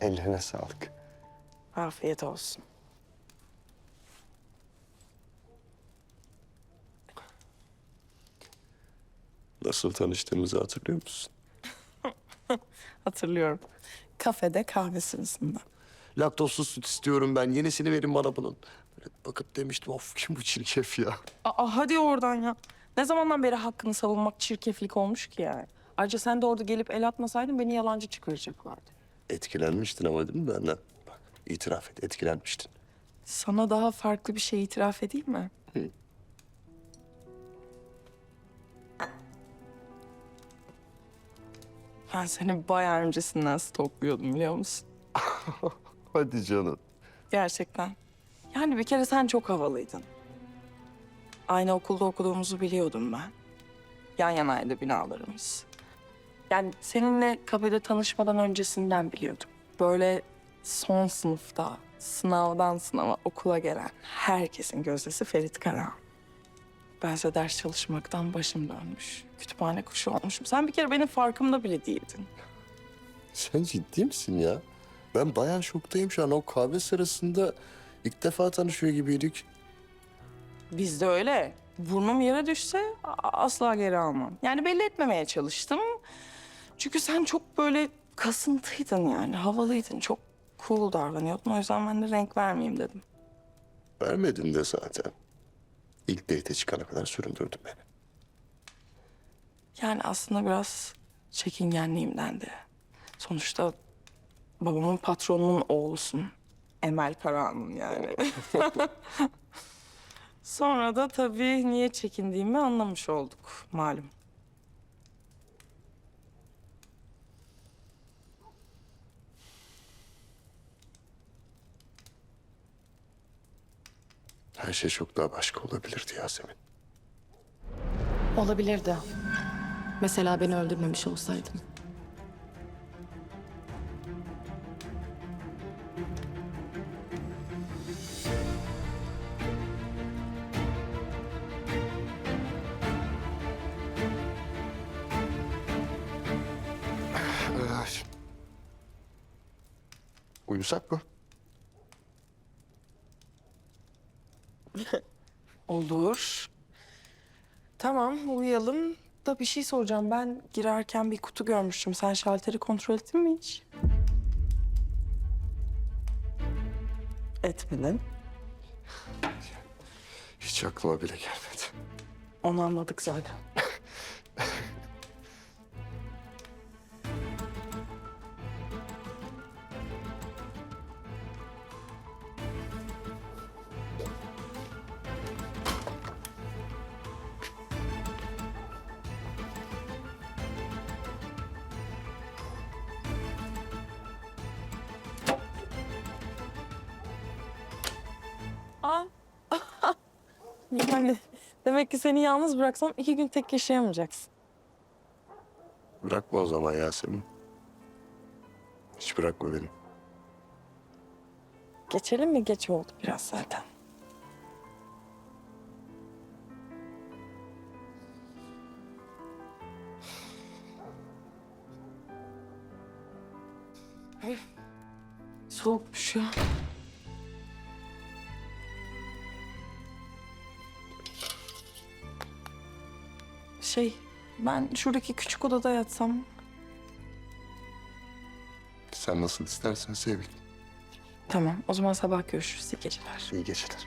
Ellerine sağlık. Afiyet olsun. Nasıl tanıştığımızı hatırlıyor musun? Hatırlıyorum. Kafede kahve sırasında. Laktozsuz süt istiyorum ben. Yenisini verin bana bunun. Böyle bakıp demiştim of kim bu çirkef ya. Aa hadi oradan ya. Ne zamandan beri hakkını savunmak çirkeflik olmuş ki yani. Ayrıca sen de orada gelip el atmasaydın beni yalancı çıkaracaklardı. Etkilenmiştin ama değil mi benden? Bak itiraf et etkilenmiştin. Sana daha farklı bir şey itiraf edeyim mi? Hı. Ben seni bayağı öncesinden stokluyordum biliyor musun? Hadi canım. Gerçekten. Yani bir kere sen çok havalıydın. Aynı okulda okuduğumuzu biliyordum ben. Yan yanaydı binalarımız. Yani seninle kafede tanışmadan öncesinden biliyordum. Böyle son sınıfta sınavdan sınava okula gelen herkesin gözdesi Ferit Karahan. Bense ders çalışmaktan başım dönmüş. Kütüphane kuşu olmuşum. Sen bir kere benim farkımda bile değildin. Sen ciddi misin ya? Ben bayağı şoktayım şu an. O kahve sırasında ilk defa tanışıyor gibiydik. Biz de öyle. Burnum yere düşse a- asla geri almam. Yani belli etmemeye çalıştım. Çünkü sen çok böyle kasıntıydın yani. Havalıydın. Çok cool davranıyordun. O yüzden ben de renk vermeyeyim dedim. Vermedin de zaten. İlk date çıkana kadar süründürdün beni. Yani aslında biraz çekingenliğimden de. Sonuçta babamın patronunun oğlusun. Emel Karahan'ın yani. Sonra da tabii niye çekindiğimi anlamış olduk malum. Her şey çok daha başka olabilirdi Yasemin. Olabilirdi. Mesela beni öldürmemiş olsaydın. Ay. Uyusak mı? Olur. Tamam uyuyalım da bir şey soracağım. Ben girerken bir kutu görmüştüm. Sen şalteri kontrol ettin mi hiç? Etmedin. Hiç aklıma bile gelmedi. Onu anladık zaten. yani demek ki seni yalnız bıraksam iki gün tek yaşayamayacaksın. Bırakma o zaman Yasemin. Hiç bırakma beni. Geçelim mi? Geç oldu biraz zaten. Soğukmuş ya. Şey, ben şuradaki küçük odada yatsam Sen nasıl istersen sevgilim. Tamam, o zaman sabah görüşürüz. İyi geceler. İyi geceler.